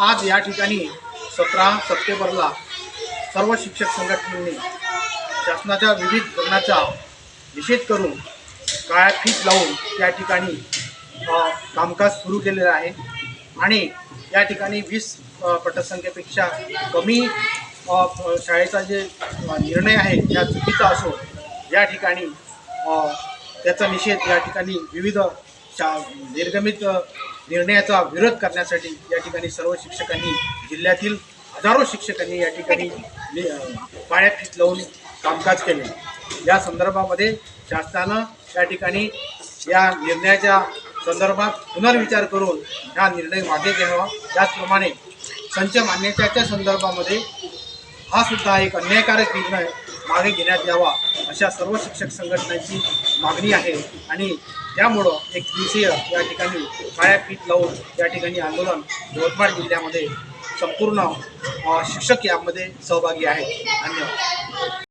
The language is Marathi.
आज या ठिकाणी सतरा सप्टेंबरला सर्व शिक्षक संघटनेने शासनाच्या विविध धोरणाचा निषेध करून काळ्या फीत लावून त्या ठिकाणी कामकाज सुरू केलेलं आहे. आणि या ठिकाणी वीस पटसंख्येपेक्षा कमी शाळेचा जे निर्णय आहे त्या चुकीचा असो या ठिकाणी त्याचा निषेध या ठिकाणी विविध शा निर्गमित निर्णयाचा विरोध करण्यासाठी या ठिकाणी सर्व शिक्षकांनी जिल्ह्यातील हजारो शिक्षकांनी या ठिकाणी पाण्यात फीत लावून कामकाज केले. या संदर्भामध्ये शासनानं या ठिकाणी या निर्णयाच्या संदर्भात पुनर्विचार करून हा निर्णय मागे घ्यावा. त्याचप्रमाणे संच मान्यतेच्या संदर्भामध्ये हा सुद्धा एक अन्यायकारक निर्णय मागे घेण्यात यावा अशा सर्व शिक्षक संघटनांची मागणी आहे. आणि त्यामुळं एक दिवसीय या ठिकाणी काळ्या फीत लावून या ठिकाणी आंदोलन यवतमाळ जिल्ह्यामध्ये संपूर्ण शिक्षक यामध्ये सहभागी आहेत. धन्यवाद.